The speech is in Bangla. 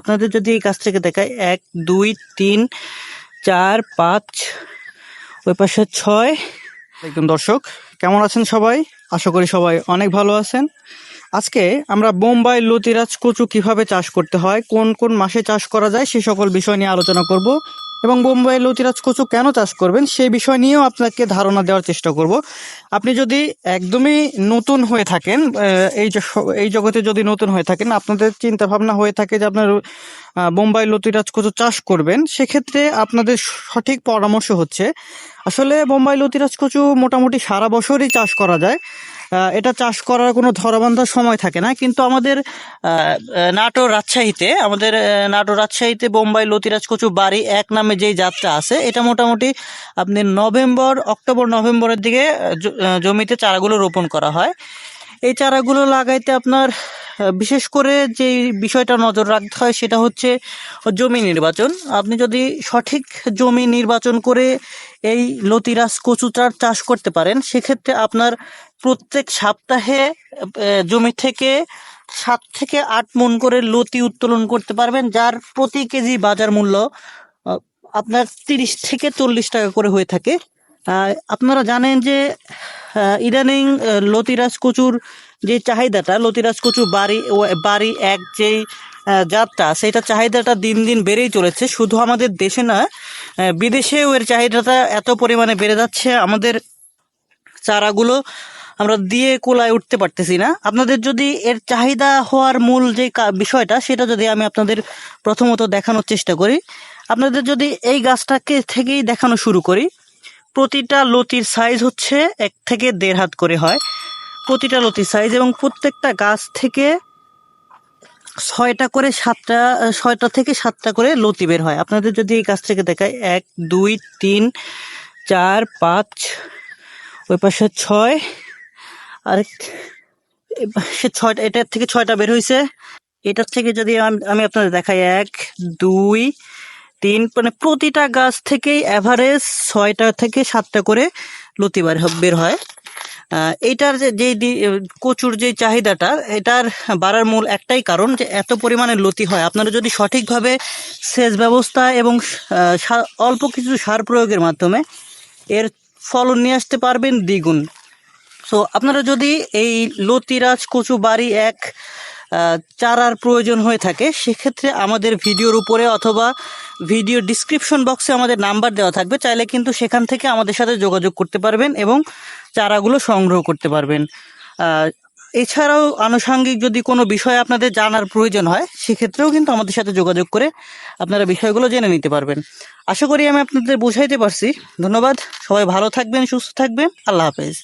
আপনাদের যদি এই কাছ থেকে দেখায় এক, দুই, তিন, চার, পাঁচ, ওই পাশে ছয়। একদম দর্শক, কেমন আছেন সবাই? আশা করি সবাই অনেক ভালো আছেন। আজকে আমরা বোম্বাই লতিরাজ কচু কীভাবে চাষ করতে হয়, কোন কোন মাসে চাষ করা যায়, সে সকল বিষয় নিয়ে আলোচনা করব। এবং বোম্বাই লতিরাজ কচু কেন চাষ করবেন সেই বিষয় নিয়েও আপনাকে ধারণা দেওয়ার চেষ্টা করব। আপনি যদি একদমই নতুন হয়ে থাকেন এই এই জগতে যদি নতুন হয়ে থাকেন, আপনাদের চিন্তা ভাবনা হয়ে থাকে যে আপনার বোম্বাই লতিরাজ কচু চাষ করবেন, সেক্ষেত্রে আপনাদের সঠিক পরামর্শ হচ্ছে, আসলে বোম্বাই লতিরাজ কচু মোটামুটি সারা বছরই চাষ করা যায়। এটা চাষ করার কোনো ধরাবান্ধার সময় থাকে না, কিন্তু আমাদের নাটোর রাজশাহীতে, আমাদের নাটোর রাজশাহীতে বোম্বাই, লতিরাজ কচু, বাড়ি এক নামে যেই জাতটা আছে, এটা মোটামুটি আপনি নভেম্বর, অক্টোবর, নভেম্বরের দিকে জমিতে চারাগুলো রোপণ করা হয়। এই চারাগুলো লাগাইতে আপনার বিশেষ করে যে বিষয়টা নজর রাখতে হয়, সেটা হচ্ছে জমি নির্বাচন। আপনি যদি সঠিক জমি নির্বাচন করে এই লতিরাজ কচু চার চাষ করতে পারেন, সেক্ষেত্রে আপনার প্রত্যেক সপ্তাহে জমি থেকে সাত থেকে আট মন করে লতি উত্তোলন করতে পারবেন, যার প্রতি কেজি বাজার মূল্য আপনার তিরিশ থেকে চল্লিশ টাকা করে হয়ে থাকে। আপনারা জানেন যে ইদানিং লতিরাজ কচুর যে চাহিদাটা, লতিরাজ কচু বাড়ি বাড়ি এক যেই জাতটা, সেটা চাহিদাটা দিন দিন বেড়েই চলেছে। শুধু আমাদের দেশে না বিদেশেও এর চাহিদাটা এত পরিমাণে বেড়ে যাচ্ছে। আমাদের চারাগুলো আমরা দিয়ে কোলায় উঠতে পারতেছি না। আপনাদের যদি এর চাহিদা হওয়ার মূল যে বিষয়টা, সেটা যদি আমি আপনাদের প্রথমত দেখানোর চেষ্টা করি। আপনাদের যদি এই গাছটাকে থেকেই দেখানো শুরু করি, প্রতিটা লতির সাইজ হচ্ছে এক থেকে দেড় হাত করে হয়। প্রতিটা লতির সাইজ এবং প্রত্যেকটা গাছ থেকে ছয়টা করে সাতটা, ছয়টা থেকে সাতটা করে লতি বের হয়। আপনাদের যদি এই গাছ থেকে দেখায়, এক, দুই, তিন, চার, পাঁচ, ওই পাশে ছয় পাশে ছয়টা, এটার থেকে ছয়টা বের হয়েছে এটার থেকে যদি আম- আপনাদের দেখাই, এক, দুই, তিন মানে প্রতিটা গাছ থেকেই অ্যাভারেজ ছয়টা থেকে সাতটা করে লতি বার হয়। এইটার যে কচুর যে চাহিদাটা, এটার বাড়ার মূল একটাই কারণ যে এত পরিমাণে লতি হয়। আপনারা যদি সঠিকভাবে সেচ ব্যবস্থা এবং অল্প কিছু সার প্রয়োগের মাধ্যমে এর ফলন নিয়ে আসতে পারবেন দ্বিগুণ। সো আপনারা যদি এই লতিরাজ কচু বাড়ি এক চারার প্রয়োজন হয়ে থাকে, সেক্ষেত্রে আমাদের ভিডিওর উপরে অথবা ভিডিও ডিসক্রিপশন বক্সে আমাদের নাম্বার দেওয়া থাকবে। চাইলে কিন্তু সেখান থেকে আমাদের সাথে যোগাযোগ করতে পারবেন এবং চারাগুলো সংগ্রহ করতে পারবেন। এছাড়াও আনুষঙ্গিক যদি কোনো বিষয় আপনাদের জানার প্রয়োজন হয়, সেক্ষেত্রেও কিন্তু আমাদের সাথে যোগাযোগ করে আপনারা বিষয়গুলো জেনে নিতে পারবেন। আশা করি আমি আপনাদের বুঝাইতে পারছি। ধন্যবাদ। সবাই ভালো থাকবেন, সুস্থ থাকবেন। আল্লাহ হাফেজ।